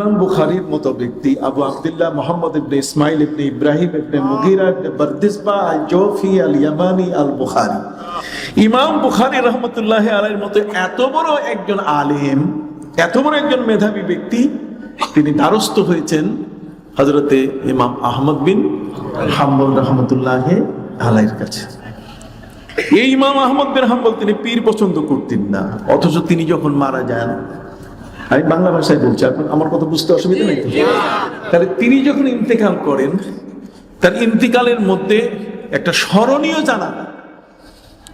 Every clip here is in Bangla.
ইমাম বুখারীর মতো ব্যক্তি আবু আব্দুল্লাহ মোহাম্মদ ইবনে ইসমাইল ইবনে ইব্রাহিম ইবনে মুগিরা ইবনে বরদিসবা আল জোফি আল ইয়ামানি আল বুখারী ইমাম বুখারী রহমতুল্লাহ আলাইহির মতো এত বড় একজন আলেম, এত বড় একজন মেধাবী ব্যক্তি, তিনি দ্বারস্থ হয়েছেন হজরতে ইমাম আহমদ বিন হাম্বল রহমতুল্লাহ আলাইয়ের কাছে। এই ইমাম আহমদ বিন হাম্বল তিনি পীর পছন্দ করতেন না, অথচ তিনি যখন মারা যান আমি বাংলা ভাষায় বলছি এখন আমার কথা বুঝতে অসুবিধা নেই তাহলে তিনি যখন ইন্তেকাল করেন তার ইন্তিকালের মধ্যে একটা স্মরণীয় জানা।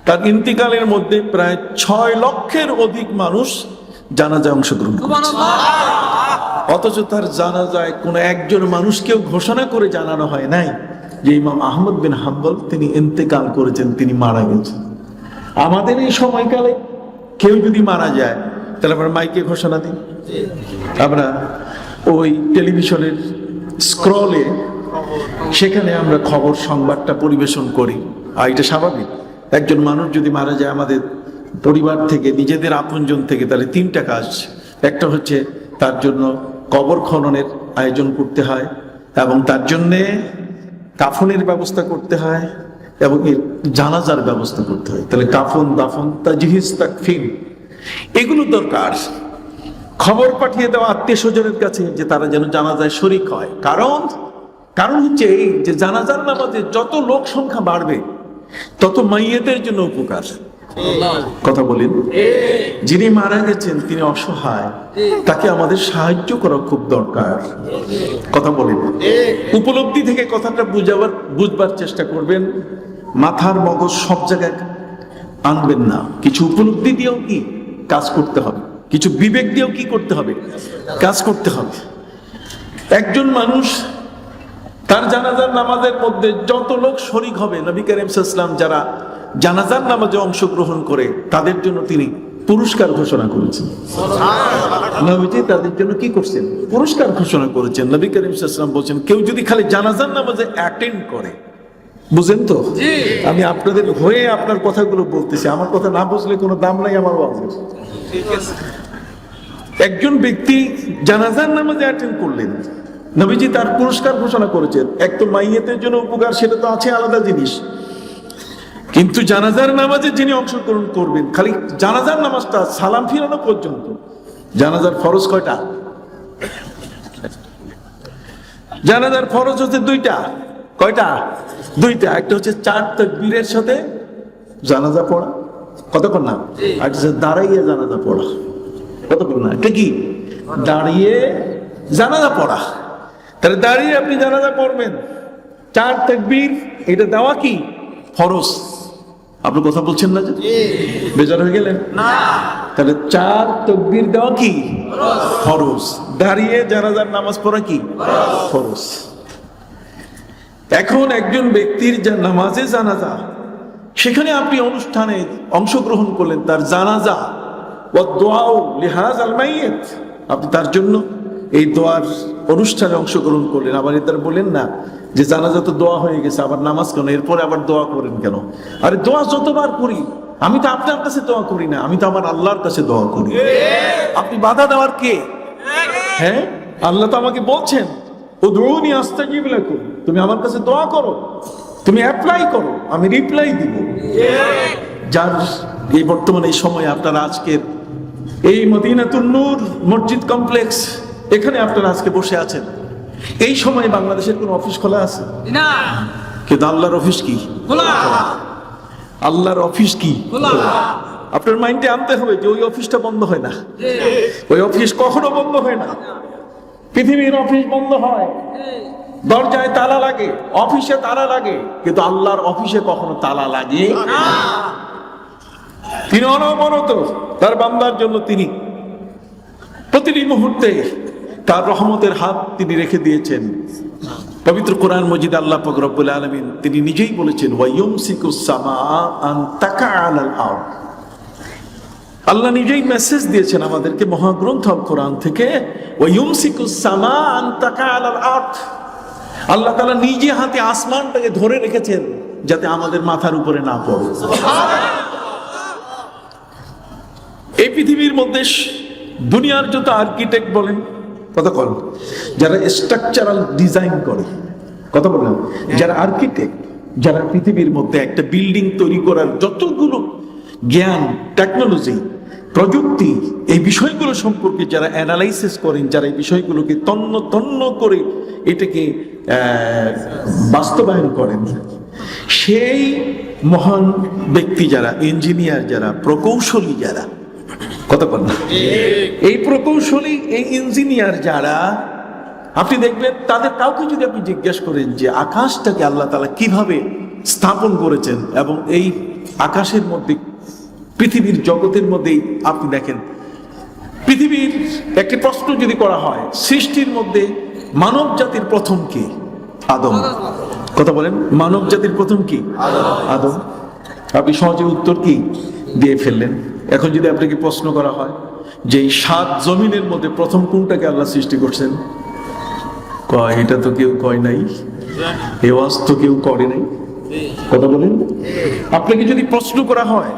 তার ইন্তিকালের মধ্যে প্রায় ছয় লক্ষের অধিক মানুষ জানাজায় অংশগ্রহণ করেছে। অথচ তার জানাজায় কোনো একজন মানুষকেও ঘোষণা করে জানানো হয় নাই যে ইমাম আহমদ বিন হাম্বল তিনি ইন্তেকাল করেছেন তিনি মারা গেছেন। আমাদের এই সময়কালে কেউ যদি মারা যায় তাহলে আমরা মাইকে ঘোষণা দিই আমরা ওই টেলিভিশনের স্ক্রলে সেখানে আমরা খবর সংবাদটা পরিবেশন করি। আর এটা স্বাভাবিক। একজন মানুষ যদি মারা যায় আমাদের পরিবার থেকে, নিজেদের আপনজন থেকে, তাহলে তিনটা কাজ। একটা হচ্ছে তার জন্য কবর খননের আয়োজন করতে হয় এবং তার জন্যে কাফনের ব্যবস্থা করতে হয় এবং এর জানাজার ব্যবস্থা করতে হয়। তাহলে কাফন, দাফন, তাজহিজ, তাকফিন এগুলো দরকার। খবর পাঠিয়ে দেওয়া আত্মীয় স্বজনের কাছে যে তারা যেন জানাজায় শরিক হয়। কারণ কারণ হচ্ছে এই যে জানাজার নামাজে যত লোক সংখ্যা বাড়বে, তত মাইয়েদের জন্য উপকার। কথা বলেন। যিনি মারা গেছেন, তিনি অসহায়, তাকে আমাদের সাহায্য করা খুব দরকার। কথা বলেন। উপলব্ধি থেকে কথাটা বুঝাবার, বুঝবার চেষ্টা করবেন। মাথার মগজ সব জায়গায় আনবেন না। কিছু উপলব্ধি দিয়েও কি? কাজ করতে হবে। কিছু বিবেক দিয়েও কি করতে হবে? কাজ করতে হবে। একজন মানুষ তার জানাজার নামাজের মধ্যে যত লোক শরিক হবে, নবী করিম ইসলাম যারা জানাজার নামাজে অংশগ্রহণ করে, তাদের জন্য তিনি পুরস্কার ঘোষণা করেছেন। তাদের জন্য কি করছেন? পুরস্কার ঘোষণা করেছেন। নবী করিম বলছেন, কেউ যদি খালি জানাজার নামাজে অ্যাটেন্ড করে বুঝেন তো? আমি আপনাদের হয়ে আপনার কথাগুলো বলতেছি। আমার কথা না বুঝলে কোনো দাম নাই আমার ওয়াজের। একজন ব্যক্তি জানাজার নামাজে অ্যাটেন্ড করলেন। নবীজি তার পুরস্কার ঘোষণা করেছেন। এক তো মাইয়েতের জন্য উপকার সেটা তো আছে আলাদা জিনিস। কিন্তু জানাজার নামাজে যিনি অংশগ্রহণ করবেন খালি জানাজার নামাজটা সালাম ফিরানো পর্যন্ত। জানাজার ফরজ কয়টা? জানাজার ফরজ হচ্ছে দুইটা। কয়টা? দুইটা। একটা হচ্ছে চার তকবীরের সাথে জানাজা পড়া। কতক্ষণ না? আর দাঁড়াইয়ে জানাজা পড়া। কতক্ষণ না? এটা কি? দাঁড়িয়ে জানাজা পড়া। তাহলে দাঁড়িয়ে আপনি জানাজা পড়বেন। চার তকবীর এটা দেওয়া কি? ফরজ। আপনি কথা বলছেন না যে? বেজার হয়ে গেলেন। না। তাহলে চার তকবীর দেওয়া কি? ফরজ। দাঁড়িয়ে জানাজার নামাজ পড়া কি? ফরজ। এখন একজন ব্যক্তির যা নামাজে জানাজা সেখানে আপনি অনুষ্ঠানে অংশগ্রহণ করলেন তার জানাজা ও দোয়াও লিহাজ আল মাইয়েত। আপনি তার জন্য এই দোয়ার অনুষ্ঠানে অংশগ্রহণ করলেন। আবার এদের বলেন না যে জানাজা তো দোয়া হয়ে গেছে আবার নামাজ কেন? এরপরে আবার দোয়া করেন কেন? আরে দোয়া যতবার করি আমি তো আপনার কাছে দোয়া করি না আমি তো আমার আল্লাহর কাছে দোয়া করি। আপনি বাধা দেওয়ার কে? হ্যাঁ? আল্লাহ তো আমাকে বলছেন। ও দ্রৌনি আস্তাজিব লাকুম। তুমি আমার কাছে দোয়া করো। তুমি অ্যাপ্লাই করো। আমি রিপ্লাই দিব। যার এই বর্তমানে এই সময় আপনারা আজকের এই মদিনাতুন নূর মসজিদ কমপ্লেক্স এখানে আপনারা আজকে বসে আছেন। এই সময় বাংলাদেশের কোন অফিস খোলা আছে? না। কিন্তু আল্লাহর অফিস কি? আল্লাহর অফিস কি? আপনার মাইন্ডে আনতে হবে যে ওই অফিসটা বন্ধ হয় না। ওই অফিস কখনো বন্ধ হয় না। পৃথিবীর অফিস বন্ধ হয়। দরজায় তালা লাগে, অফিসে তালা লাগে, কিন্তু আল্লাহর অফিসে কখনো তালা লাগে। তিনি অনবরত তার বান্দার জন্য তিনি প্রতিটি মুহূর্তে তার রহমতের হাত তিনি রেখে দিয়েছেন। পবিত্র কোরআন মজিদ আল্লাহ পাক রব্বুল আলামিন তিনি নিজেই বলেছেন ওয়ায়ুমসিকুস সামা আন তাকা আলাল আরদ। আল্লাহ নিজেই মেসেজ দিয়েছেন আমাদেরকে মহাগ্রন্থ কোরআন থেকে আল্লাহ তালা নিজে হাতে আসমানটাকে ধরে রেখেছেন যাতে আমাদের মাথার উপরে না পড়ে। এই পৃথিবীর মধ্যে দুনিয়ার যত আর্কিটেক্ট বলেন কতক্ষণ যারা স্ট্রাকচারাল ডিজাইন করে কথা বললাম যারা আর্কিটেক্ট যারা পৃথিবীর মধ্যে একটা বিল্ডিং তৈরি করার যতগুলো জ্ঞান টেকনোলজি প্রযুক্তি এই বিষয়গুলো সম্পর্কে যারা অ্যানালাইসিস করেন যারা এই বিষয়গুলোকে তন্ন তন্ন করে এটাকে বাস্তবায়ন করেন সেই মহান ব্যক্তি যারা ইঞ্জিনিয়ার যারা প্রকৌশলী যারা কথা বল না। এই প্রকৌশলী এই ইঞ্জিনিয়ার যারা আপনি দেখবেন তাদের কাউকে যদি আপনি জিজ্ঞেস করেন যে আকাশটাকে আল্লাহ তালা কীভাবে স্থাপন করেছেন এবং এই আকাশের মধ্যে পৃথিবীর জগতের মধ্যেই আপনি দেখেন। পৃথিবীর একটি প্রশ্ন যদি করা হয়, সৃষ্টির মধ্যে মানব জাতির প্রথম কি? আদম। কথা বলেন, মানব জাতির প্রথম কি? আদম। আপনি সহজে উত্তর কি দিয়ে ফেললেন? এখন যদি আপনাকে প্রশ্ন করা হয় যে সাত জমিনের মধ্যে প্রথম কোনটাকে আল্লাহ সৃষ্টি করছেন? কয়, এটা তো কেউ কয় নাই। এ ওয়াজ তো কেউ করে নাই। কথা বলেন। আপনাকে যদি প্রশ্ন করা হয়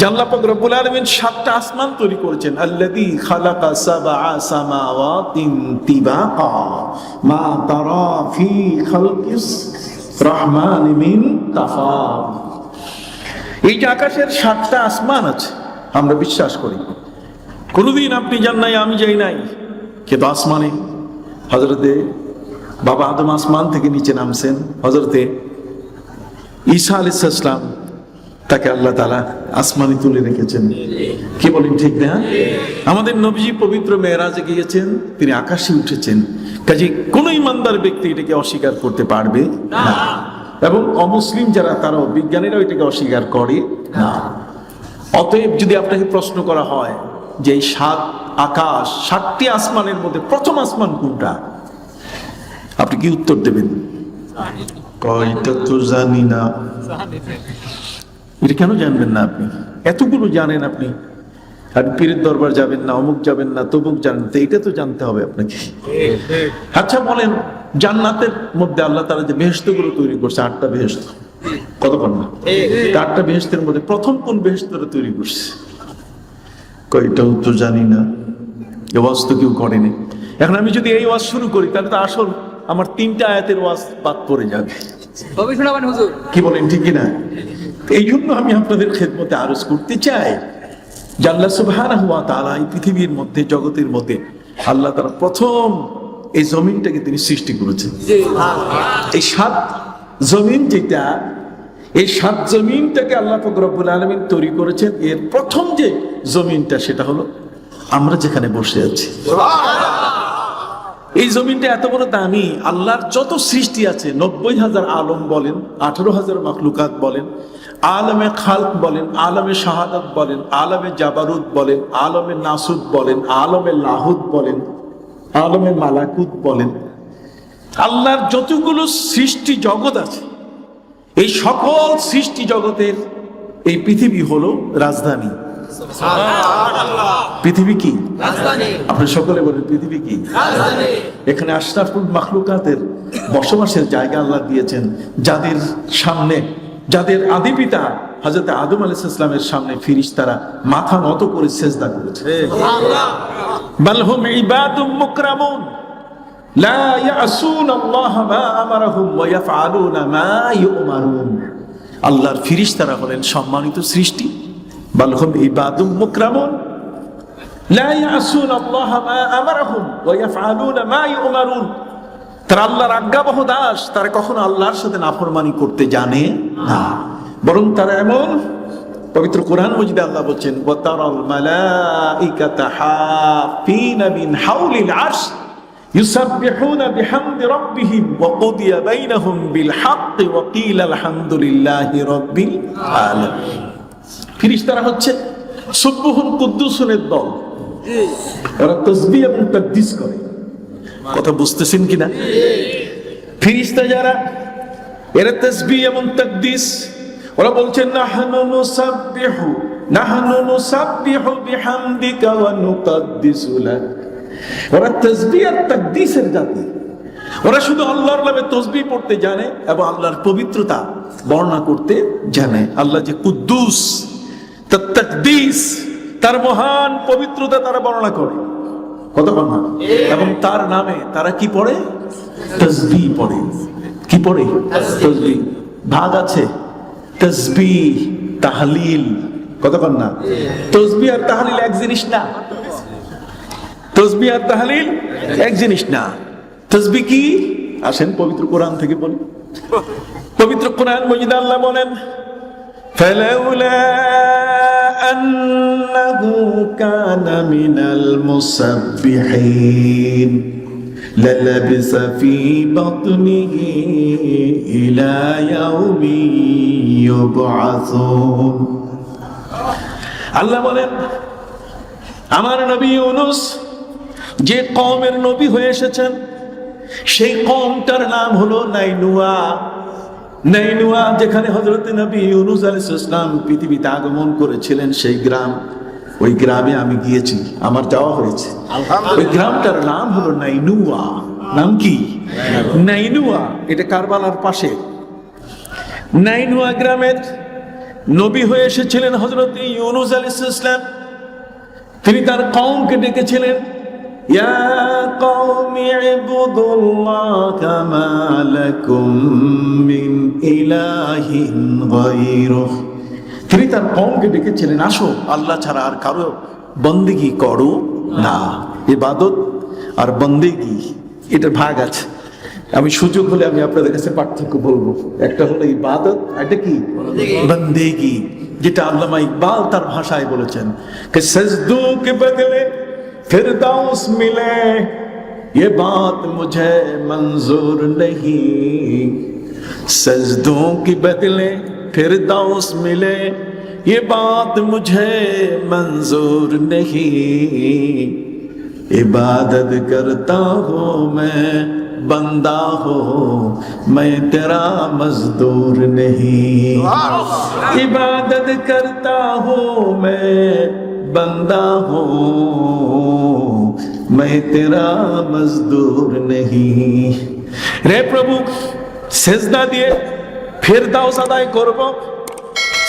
জাল্লা পাক রব্বুল আলামিন সাতটা আসমান তৈরি করেছেন। আল্লাযী খালাকা সাবআ সামাওয়াতিন তিবাকা। মা তারা ফি খালকিস রহমান মিন তাফাউত এই যে আকাশের সাতটা আসমান আছে, আমরা বিশ্বাস করি। কোনোদিন আপনি যান নাই, আমি যাই নাই। কিন্তু আসমানে হজরতে বাবা আদম আসমান থেকে নিচে নামছেন। হজরতে ঈসা আলাইসাল্লাম তাকে আল্লাহ তালা আসমানি তুলে রেখেছেন। কি বলেন ঠিক না? আমাদের নবীজি পবিত্র মেয়েরাজে গিয়েছেন, তিনি আকাশে উঠেছেন। কাজে কোন ইমানদার ব্যক্তি এটাকে অস্বীকার করতে পারবে? না। এবং অমুসলিম যারা তারা বিজ্ঞানীরাও এটাকে অস্বীকার করে? না। অতএব যদি আপনাকে প্রশ্ন করা হয় যে এই সাত আকাশ, সাতটি আসমানের মধ্যে প্রথম আসমান কোনটা? আপনি কি উত্তর দেবেন? কয়টা তো জানি না। এটা কেন জানবেন না আপনি? এতগুলো জানেন আপনি। আপনি পীরের দরবার যাবেন না, অমুক যাবেন না, তমুক জানেন তো এটা তো জানতে হবে আপনাকে। আচ্ছা বলেন, জান্নাতের মধ্যে আল্লাহ তারা যে বেহেস্তগুলো তৈরি করছে, আটটা বেহেস্ত কতক্ষণ না? আটটা বেহেস্তের মধ্যে প্রথম কোন বেহেস্তটা তৈরি করছে? কয়টাও তো জানি না। এ ওয়াজ তো কেউ করেনি এখন আমি যদি এই ওয়াজ শুরু করি, তাহলে তো আসল আমার তিনটা আয়াতের ওয়াজ বাদ পড়ে যাবে। কবি শোনাবেন হুজুর। কি বলেন ঠিক কিনা? এই জন্য আমি আপনাদের খেদমতে আরজ করতে চাই। জাল্লা সুবহান হুয়া তালা এই পৃথিবীর মধ্যে জগতের মধ্যে আল্লাহ তারা প্রথম এই জমিনটাকে তিনি সৃষ্টি করেছেন। এই সাত জমিন যেটা এই সাত জমিনটাকে আল্লাহ ফকরবুল আলমিন তৈরি করেছেন। এর প্রথম যে জমিনটা সেটা হলো আমরা যেখানে বসে আছি। এই জমিনটা এত বড় দামি, আল্লাহর যত সৃষ্টি আছে, নব্বই হাজার আলম বলেন, আঠারো হাজার মাকলুকাত বলেন, আলমে খালক বলেন, আলমে শাহাদাত বলেন, আলমে জাবারুদ বলেন, আলমে নাসুদ বলেন, আলমে লাহুদ বলেন, আলমে মালাকুত বলেন। আল্লাহর যতগুলো সৃষ্টি জগৎ আছে, এই সকল সৃষ্টি জগতের এই পৃথিবী হলো রাজধানী। পৃথিবী কি? আপনি সকলে বলেন পৃথিবী কি? এখানে আশরাফুল মাখলুকাতের বসবাসের জায়গা আল্লাহ দিয়েছেন যাদের সামনে যাদের আদি পিতা হজরত আদম আলাইহিস সালামের সামনে ফিরিস্তারা মাথা নত করে সেজদা করেছে। বাল হুম ইবাদুম মুকরামুন। লা ইয়াসুন আল্লাহ মা আমারহুম ওয়া ইয়াফআলুনা মা ইউমারুন। আল্লাহর ফিরিস্তারা হলেন সম্মানিত সৃষ্টি। বাল হুম ইবাদুম মুকরামুন لا يعصون الله ما امرهم ويفعلون ما يؤمرون তারা আল্লাহর আজ্ঞাবহ দাস তারা কখনো আল্লাহর সাথে নাফরমানি করতে জানে না বরং তারা এমন পবিত্র কোরআন মজিদে আল্লাহ বলছেন ওয়াতারাল মালাইকাতা হাফিনা মিন হাউলিল আরশ يسبحون بحمد ربهم وقضي بينهم بالحق وقيل الحمد لله رب العالمين ফিরিস্তারা হচ্ছে সুব্বহুল কুদ্দুসুনের দল। ওরা তসবি এবং তাকদিস করে। কথা বুঝতেছেন কিনা? ফিরিস্তা যারা, এরা তসবি এবং তাকদিস ওরা বলছেন, নাহনু নুসাব্বিহু নাহনু নুসাব্বিহু বিহামদিকা ওয়া নুকাদ্দিসু লাক। ওরা তসবি আর তাকদিসের জাতি। ওরা শুধু আল্লাহর নামে তসবি পড়তে জানে এবং আল্লাহর পবিত্রতা বর্ণনা করতে জানে। আল্লাহ যে কুদ্দুস তার তাকদিস তার মহান পবিত্রতা তারা বর্ণনা করে কতক্ষণ না এবং তার নামে তারা কি পড়ে তসবি পড়ে কি পড়ে তসবি ভাগ আছে তসবি তাহলিল কতক্ষণ না তসবি আর তাহলিল এক জিনিস না তসবি আর তাহলিল এক জিনিস না তসবি কি আসেন পবিত্র কোরআন থেকে বলি পবিত্র কোরআন মজিদ আল্লাহ বলেন فلولا أنه كان من المسبحين للبس في بطنه إلى يوم يبعثون আল্লাহ বলেন আমার নবী ইউনুস যে কমের নবী হয়ে এসেছেন সেই কমটার নাম হলো নাইনুয়া নাইনুয়া যেখানে হজরত নবী ইউনুস আলাইহিস ইসলাম পৃথিবীতে আগমন করেছিলেন সেই গ্রাম। ওই গ্রামে আমি গিয়েছি আমার যাওয়া হয়েছে। ওই গ্রামটার নাম হলো নাইনুয়া। নাম কি? নাইনুয়া। এটা কারবালার পাশে। নাইনুয়া গ্রামের নবী হয়ে এসেছিলেন হজরত ইউনুস আলাইহিস ইসলাম তিনি তার কওমকে ডেকেছিলেন। يا قوم اعبدوا الله كما لكم من إله غيره. তিনি তার কমকে ডেকেছিলেন, আসো, আল্লাহ ছাড়া আর কারও বন্দিগি করো না। ইবাদত আর বন্দিগি এটা ভাগ আছে। আমি সুযোগ হলে আমি আপনাদের কাছে পার্থক্য বলব। একটা হলো ইবাদত, একটা কি? বন্দেগি। যেটা আল্লামা ইকবাল তার ভাষায় বলেছেন, কে সজদু কে বদলে फिरदौस मिले ये बात मुझे मंजूर नहीं। सजदों के बदले फिरदौस मिले ये बात मुझे मंजूर नहीं। इबादत करता हूँ मैं बंदा हो मैं तेरा मजदूर नहीं। इबादत करता हूँ मैं बंदा हूँ मैं तेरा मजदूर नहीं রে প্রভু সেজদা দিয়ে ফের দাও সাদাই করব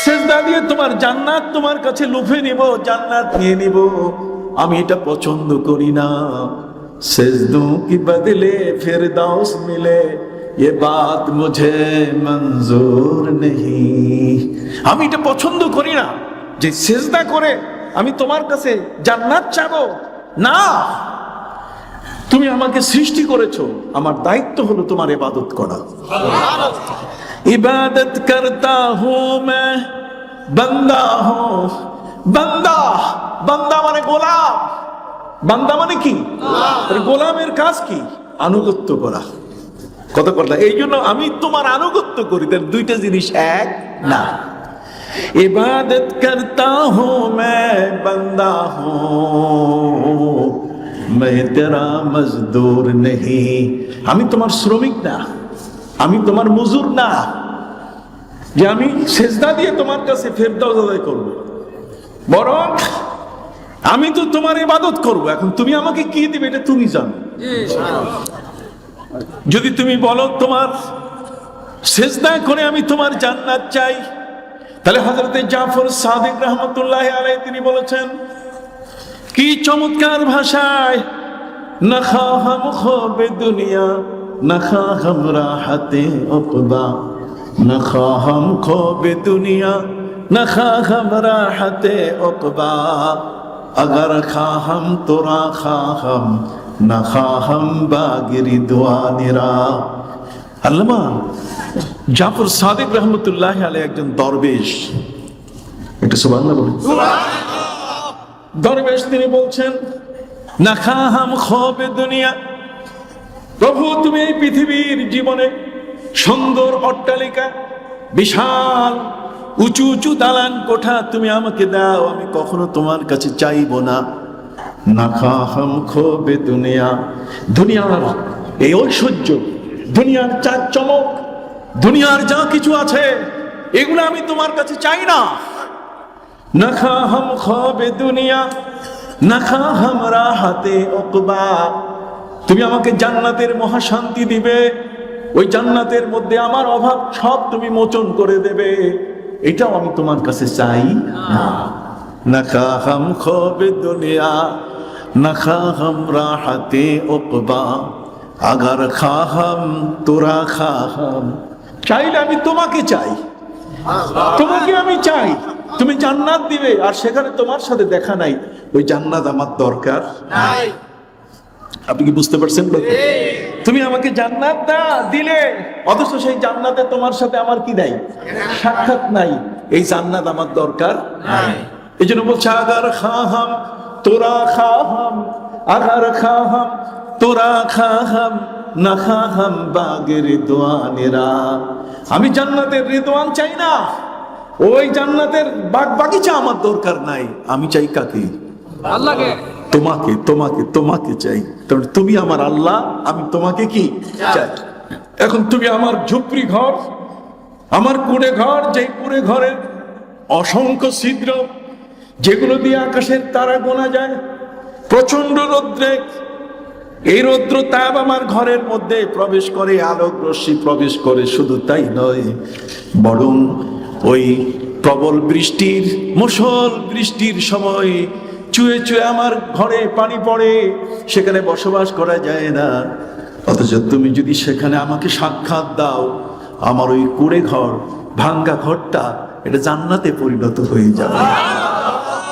সেজদা দিয়ে তোমার জান্নাত তোমার কাছে লুফে নিব জান্নাত নিয়ে নিব আমি এটা পছন্দ করি না সেজদোं की बदले फिर दाउस मिले ये बात मुझे मंजूर नहीं আমি এটা পছন্দ করি না যে সেজদা করে আমি তোমার কাছে জান্নাত চাব। না। তুমি আমাকে সৃষ্টি করেছ। আমার দায়িত্ব হলো তোমার ইবাদত করা। ইবাদত করতা হো মে বান্দা হো। বান্দা বান্দা মানে গোলাম। বান্দা মানে কি? গোলামের কাজ কি? আনুগত্য করা। কত করলা এই জন্য আমি তোমার আনুগত্য করি। তার দুইটা জিনিস এক, না। इबादत करता हूँ मैं बंदा हूँ मैं तेरा मजदूर नहीं আমি তোমার শ্রমিক না আমি তোমার মজুর না যে আমি সেজদা দিয়ে তোমার কাছে ফেরদাও আদায় করব বরং আমি তো তোমার ইবাদত করব এখন তুমি আমাকে কি দিবে এটা তুমি জানো যদি তুমি বলো তোমার সেজদা করে আমি তোমার জান্নাত চাই তাহলে হজরতে জাফর সাদিক রহমতুল্লাহ আলাই তিনি বলেছেন, কি চমৎকার ভাষায় না খাহাম খবে না খাহাম রাহাতে না খাহাম না খাহাম তোরা না বাগিরি দোয়া নিরা আল্লামা জাফর সাদিক রহমতুল্লাহ আলী একজন দরবেশ। সুবহানাল্লাহ বলুন। দরবেশ তিনি বলছেন, না খাহাম খবে দুনিয়া। প্রভু, তুমি এই পৃথিবীর জীবনে সুন্দর অট্টালিকা, বিশাল, উঁচু উঁচু দালান কোঠা তুমি আমাকে দাও, আমি কখনো তোমার কাছে চাইব না। না খাহাম খবে দুনিয়া। দুনিয়ার এই ঐশ্বর্য দুনিয়ার চা চমক, দুনিয়ার যা কিছু আছে, এগুলো আমি তোমার কাছে চাই না। দুনিয়া, নাখা হাম রাহাতে তুমি আমাকে জান্নাতের মহাশান্তি দিবে, ওই জান্নাতের মধ্যে আমার অভাব সব তুমি মোচন করে দেবে। এটাও আমি তোমার কাছে চাই না। দুনিয়া অকবা আগার খাহাম তোরা খাহাম। চাইলে আমি তোমাকে চাই। তোমাকে আমি চাই। তুমি জান্নাত দিবে আর সেখানে তোমার সাথে দেখা নাই। ওই জান্নাত আমার দরকার। আপনি কি বুঝতে পারছেন তুমি আমাকে জান্নাত দিলে। অথচ সেই জান্নাতে তোমার সাথে আমার কি নাই? সাক্ষাৎ নাই। এই জান্নাত আমার দরকার। এই জন্য বলছে আগার খাহাম তোরা খাহাম। আগার খাহাম তোরা খাহাম না খাহাম বাগের দোয়ানেরা। আমি জান্নাতের রেদওয়ান চাই না। ওই জান্নাতের বাগ বাগিচা আমার দরকার নাই। আমি চাই কাকে? আল্লাহকে। তোমাকে তোমাকে তোমাকে চাই। কারণ তুমি আমার আল্লাহ আমি তোমাকে কি? চাই। এখন তুমি আমার ঝুপড়ি ঘর আমার কুড়ে ঘর যে কুড়ে ঘরের অসংখ্য ছিদ্র যেগুলো দিয়ে আকাশের তারা গোনা যায় প্রচণ্ড রৌদ্রে। এই রৌদ্র তাপ আমার ঘরের মধ্যে প্রবেশ করে, আলোক রশ্মি প্রবেশ করে, শুধু তাই নয়, বরং ওই প্রবল বৃষ্টির মুসল বৃষ্টির সময় চুয়ে চুয়ে আমার ঘরে পানি পড়ে, সেখানে বসবাস করা যায় না। অথচ তুমি যদি সেখানে আমাকে সাক্ষাৎ দাও, আমার ওই কুড়ে ঘর ভাঙ্গা ঘরটা, এটা জান্নাতে পরিণত হয়ে যাবে।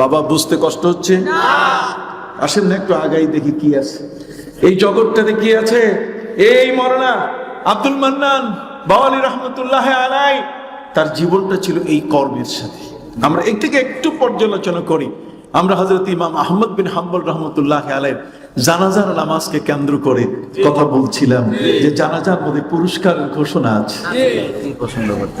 বাবা বুঝতে কষ্ট হচ্ছে? আসেন না একটু আগাই দেখি কি আছে। এই জগৎটাতে কি আছে? এই মরনা আব্দুল মান্নান বাওয়ালি রহমতুল্লাহ আলাই তার জীবনটা ছিল এই কর্মের সাথে। আমরা এক থেকে একটু পর্যালোচনা করি। আমরা হজরত ইমাম আহমদ বিন হাম্বল রহমতুল্লাহ আলাইর জানাজার নামাজকে কেন্দ্র করে কথা বলছিলাম যে জানাজার মধ্যে পুরস্কার ঘোষণা আছে।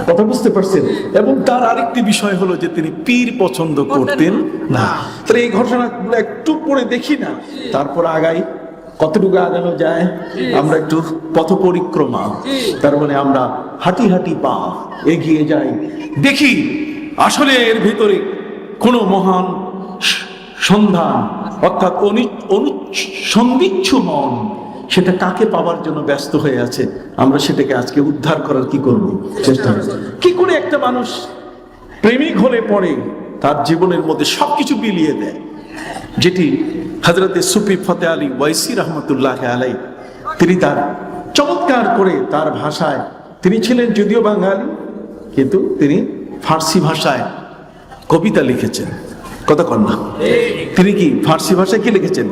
কথা বুঝতে পারছেন? এবং তার আরেকটি বিষয় হলো যে তিনি পীর পছন্দ করতেন না। তাহলে এই ঘটনাগুলো একটু পরে দেখি না। তারপর আগাই। কতটুকু আগানো যায়? আমরা একটু পথ পরিক্রমা তার মানে আমরা হাঁটি হাঁটি পা এগিয়ে যাই। দেখি আসলে এর ভিতরে কোনো মহান সন্ধান, অর্থাৎ অনুসন্ধিচ্ছু মন সেটা কাকে পাওয়ার জন্য ব্যস্ত হয়ে আছে? আমরা সেটাকে আজকে উদ্ধার করার কি করব? চেষ্টা কি করে একটা মানুষ প্রেমিক হলে পরে তার জীবনের মধ্যে সবকিছু বিলিয়ে দেয়? যেটি হজরতে সুফি ফতে আলী ওয়াইসি রহমতুল্লাহ আলাই তিনি তার চমৎকার করে তার ভাষায়, তিনি ছিলেন যদিও বাঙালি, কিন্তু তিনি ফার্সি ভাষায় কবিতা লিখেছেন। কথা কন না? তিনি কি ফার্সি ভাষায় কি লিখেছেন?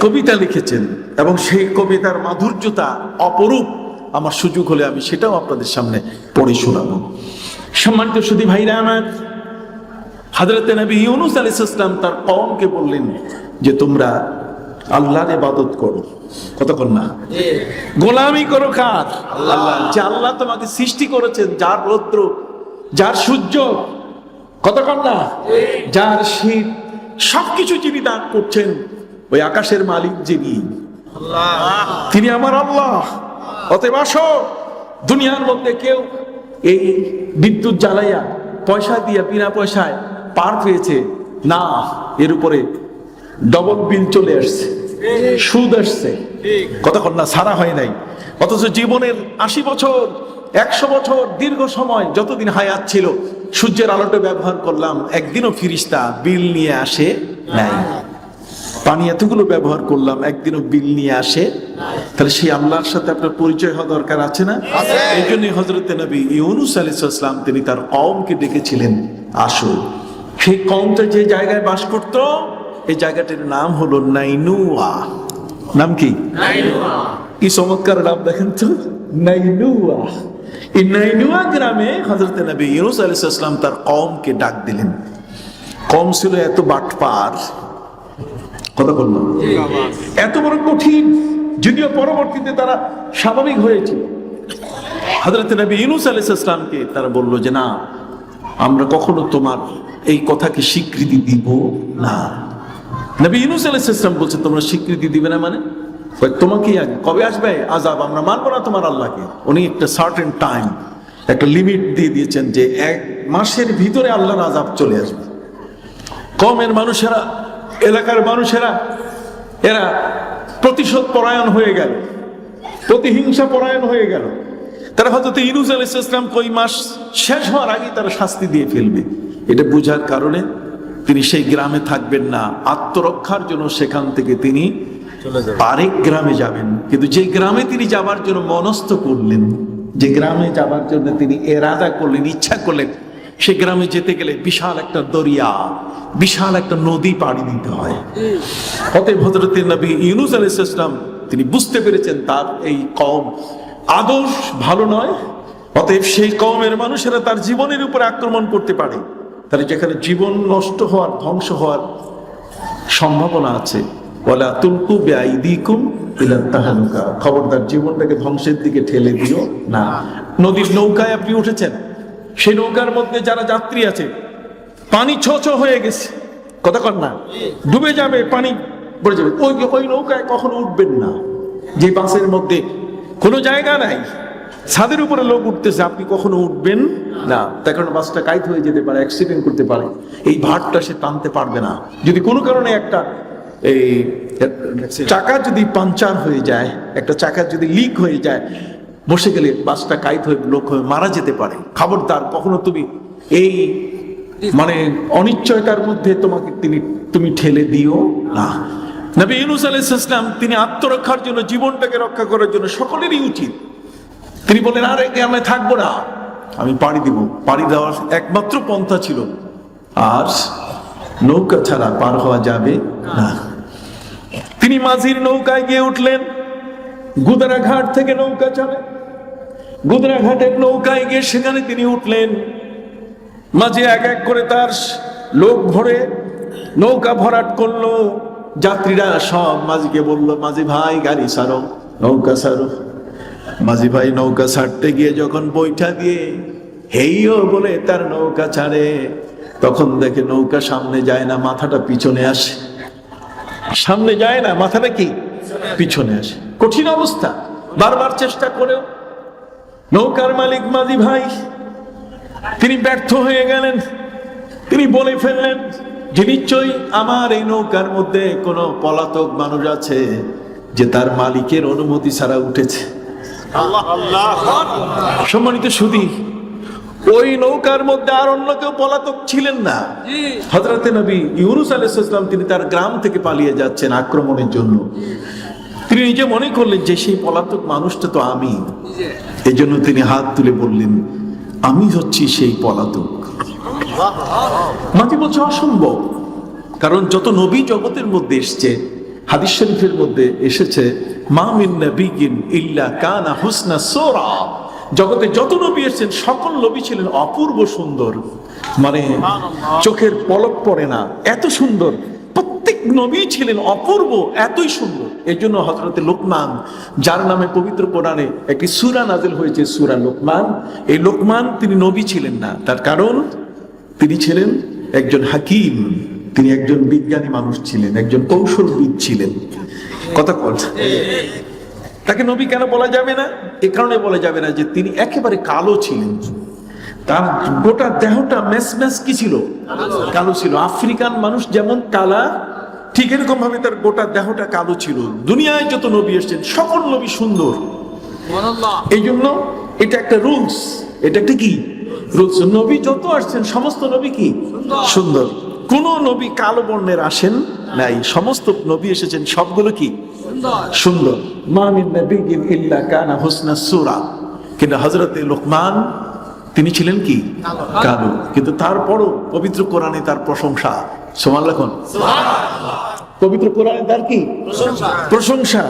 কবিতা লিখেছেন। এবং সেই কবিতার মাধুর্যতা অপরূপ। আমার সুযোগ হলে আমি সেটাও আপনাদের সামনে পড়ে শোনাবো। সম্মানিত সুদী ভাইরা আমার হাজরত নবী ইউনুস আলাইহিস ইসলাম তার কওমকে বললেন যে তোমরা আল্লাহর ইবাদত করো। কতক্ষণ না? গোলামি করো কার? আল্লাহ। যে আল্লাহ তোমাকে সৃষ্টি করেছেন যার রৌদ্র যার সূর্য কতক্ষণ না যার শীত সবকিছু যিনি দান করছেন ওই আকাশের মালিক যিনি। তিনি আমার আল্লাহ। অতএব আসো দুনিয়ার মধ্যে কেউ এই বিদ্যুৎ জ্বালাইয়া পয়সা দিয়া বিনা পয়সায় পার পেয়েছে না এর উপরে ডবল বিল চলে আসছে সুদ আসছে। কতক্ষণ না সারা হয় নাই। অথচ জীবনের আশি বছর একশো বছর দীর্ঘ সময় যতদিন হায়াত ছিল সূর্যের আলোটা ব্যবহার করলাম একদিনও ফিরিস্তা বিল নিয়ে আসে নাই। পানি এতগুলো ব্যবহার করলাম একদিনও বিল নিয়ে আসে তাহলে সেই আল্লাহর সাথে আপনার পরিচয় হওয়া দরকার আছে না? এই জন্যই হজরত নবী ইউনুস আলাইসাল্লাম তিনি তার কওমকে ডেকেছিলেন আসো। সেই কমটা যে জায়গায় বাস করত এই জায়গাটির নাম হলো নাইনুয়া। নাম কি কি চমৎকার নাম দেখেন তো নাইনুয়া। এই নাইনুয়া গ্রামে হজরত নবী ইউনুস আলাইসাল্লাম তার কওমকে ডাক দিলেন। কম ছিল এত বাটপার। কথা বললাম এত বড় কঠিন যদিও পরবর্তীতে তারা স্বাভাবিক হয়েছিল। হজরত নবী ইউনুস আলাইহিস ইসলামকে তারা বলল যে না আমরা কখনো তোমার এই কথাকে স্বীকৃতি দিব না। নবী ইউনুস আলাইহিস সালাম বলছে, তোমরা স্বীকৃতি দিবে না মানে? তোমাকেই আগে কবে আসবে? আজাব আমরা মানবো না তোমার আল্লাহকে। উনি একটা সার্টেন টাইম একটা লিমিট দিয়ে দিয়েছেন যে এক মাসের ভিতরে আল্লাহর আজাব চলে আসবে। কমের মানুষেরা, এলাকার মানুষেরা, এরা প্রতিশোধ পরায়ণ হয়ে গেল, প্রতিহিংসা পরায়ণ হয়ে গেল। তারা হয়তো ইনুজ আল ইসলাম ওই মাস শেষ হওয়ার আগেই তারা শাস্তি দিয়ে ফেলবে। এটা বোঝার কারণে তিনি সেই গ্রামে থাকবেন না। আত্মরক্ষার জন্য সেখান থেকে তিনি আরেক গ্রামে যাবেন। কিন্তু যে গ্রামে তিনি যাবার জন্য মনস্থ করলেন যে গ্রামে যাবার জন্য তিনি এরাদা করলেন ইচ্ছা করলেন সে গ্রামে যেতে গেলে বিশাল একটা দরিয়া বিশাল একটা নদী পাড়ি দিতে হয়। অতএব হজরত নবী ইউনুস আলাইহিস ইসলাম তিনি বুঝতে পেরেছেন তার এই কম আদর্শ ভালো নয়। অতএব সেই কমের মানুষেরা তার জীবনের উপর আক্রমণ করতে পারে। তাহলে যেখানে জীবন নষ্ট হওয়ার, ধ্বংস হওয়ার সম্ভাবনা আছে, ওয়ালা তুলকু বিআইদিকুম ইলা তাহালুকা। খবরদার জীবনটাকে ধ্বংসের দিকে ঠেলে দিও না। নদীর নৌকায় আপনি উঠেছেন, সেই নৌকার মধ্যে যারা যাত্রী আছে, পানি ছ ছ হয়ে গেছে। কথা কর না? ডুবে যাবে, পানি পড়ে যাবে। ওই ওই নৌকায় কখনো উঠবেন না। যে বাসের মধ্যে কোনো জায়গা নাই। ছাদের উপরে লোক উঠতেছে আপনি কখনো উঠবেন? না। তার কারণে বাসটা কাইত হয়ে যেতে পারে অ্যাক্সিডেন্ট করতে পারে। এই ভারটা সে টানতে পারবে না। যদি কোনো কারণে একটা এই চাকা যদি পাঞ্চার হয়ে যায় একটা চাকা যদি লিক হয়ে যায় বসে গেলে বাসটা কাইত হয়ে লোক হয়ে মারা যেতে পারে। খবরদার কখনো তুমি এই মানে অনিশ্চয়তার মধ্যে তোমাকে তিনি তুমি ঠেলে দিও না। নবী ইউনুস আলাইহিস সালাম তিনি আত্মরক্ষার জন্য জীবনটাকে রক্ষা করার জন্য সকলেরই উচিত। তিনি বলেন আর আমি থাকব না। আমি পাড়ি দিব। পাড়ি দেওয়ার একমাত্র পন্থা ছিল। আর নৌকা ছাড়া পার হওয়া যাবে না। তিনি মাঝির নৌকায় গিয়ে উঠলেন। গুদারা ঘাট থেকে নৌকা চলে গুদরা ঘাটের নৌকায় গিয়ে সেখানে তিনি উঠলেন। মাঝে এক এক করে তার লোক ভরে নৌকা ভরাট করল। যাত্রীরা সব মাঝিকে বলল, মাঝি ভাই, গাড়ি সারো, নৌকা সারো। মাঝি ভাই নৌকা ছাড়তে গিয়ে যখন বৈঠা দিয়ে হেইও বলে, তার নৌকা ছাড়ে। তখন দেখে নৌকা সামনে যায় না, মাথাটা পিছনে আসে। সামনে যায় না, মাথাটা কি? পিছনে আসে। কঠিন অবস্থা। বারবার চেষ্টা করেও। নৌকার মালিক মাঝি ভাই তিনি ব্যর্থ হয়ে গেলেন। তিনি বলে ফেললেন যে নিশ্চয়ই আমার এই নৌকার মধ্যে কোনো পলাতক মানুষ আছে, যে তার মালিকের অনুমতি ছাড়া উঠেছে। সম্মানিত সুদী ওই নৌকার মধ্যে আর অন্য কেউ পলাতক ছিলেন না। হজরতে নবী ইউনুস আলাইসালাম তিনি তার গ্রাম থেকে পালিয়ে যাচ্ছেন আক্রমণের জন্য। তিনি নিজে মনে করলেন যে সেই পলাতক মানুষটা তো আমি। এই জন্য তিনি হাত তুলে বললেন আমি হচ্ছি সেই পলাতক। মাকে বলছে অসম্ভব কারণ যত নবী জগতের মধ্যে এসছে হাদিস শরীফের মধ্যে এসেছে মা ইল্লা কানা হুসনা সোরা। জগতে যত নবী এসেছেন সকল নবী ছিলেন অপূর্ব সুন্দর। মানে চোখের পলক পড়ে না এত সুন্দর। প্রত্যেক নবী ছিলেন অপূর্ব এতই সুন্দর। এই জন্য হজরতে লোকমান যার নামে পবিত্র কোরআনে একটি সুরা নাজিল হয়েছে সুরা লোকমান এই লোকমান তিনি নবী ছিলেন না। তার কারণ তিনি ছিলেন একজন হাকিম। তিনি একজন বিজ্ঞানী মানুষ ছিলেন একজন কৌশলবিদ ছিলেন। কথা কথা তাকে নবী কেন বলা যাবে না? এ কারণে বলা যাবে না যে তিনি একেবারে কালো ছিলেন। তার গোটা দেহটা ম্যাচ ম্যাচ কি ছিল? কালো ছিল। আফ্রিকান মানুষ যেমন কালা ঠিক এরকম ভাবে তার গোটা দেহটা কালো ছিল। দুনিয়ায় যত নবী এসেছেন সকল নবী সুন্দর। এই জন্য এটা একটা রুলস। এটা একটা কি? রুলস। নবী যত আসছেন সমস্ত নবী কি? সুন্দর। কোন নবী কালো বর্ণের আসেন নাই। সমস্ত নবী এসেছেন সবগুলো কি? সুন্দর। মামিন নবীন ইল্লা কানা হুসনা সূরা। কিন্তু হযরতে লোকমান তিনি ছিলেন কি? কালো। কিন্তু তারপরও পবিত্র কোরআনে তার প্রশংসা। সমান লেখন পবিত্র কোরআনে তার কি? প্রশংসা।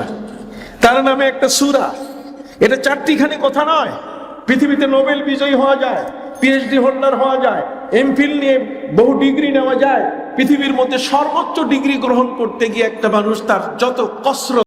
তার নামে একটা সূরা। এটা চারটিখানি কথা নয়। পৃথিবীতে নোবেল বিজয়ী হওয়া যায় পিএইচডি হোল্ডার হওয়া যায় এমফিল নিয়ে বহু ডিগ্রি নেওয়া যায়, পৃথিবীর মধ্যে সর্বোচ্চ ডিগ্রি গ্রহণ করতে গিয়ে একটা মানুষ তার যত কসরত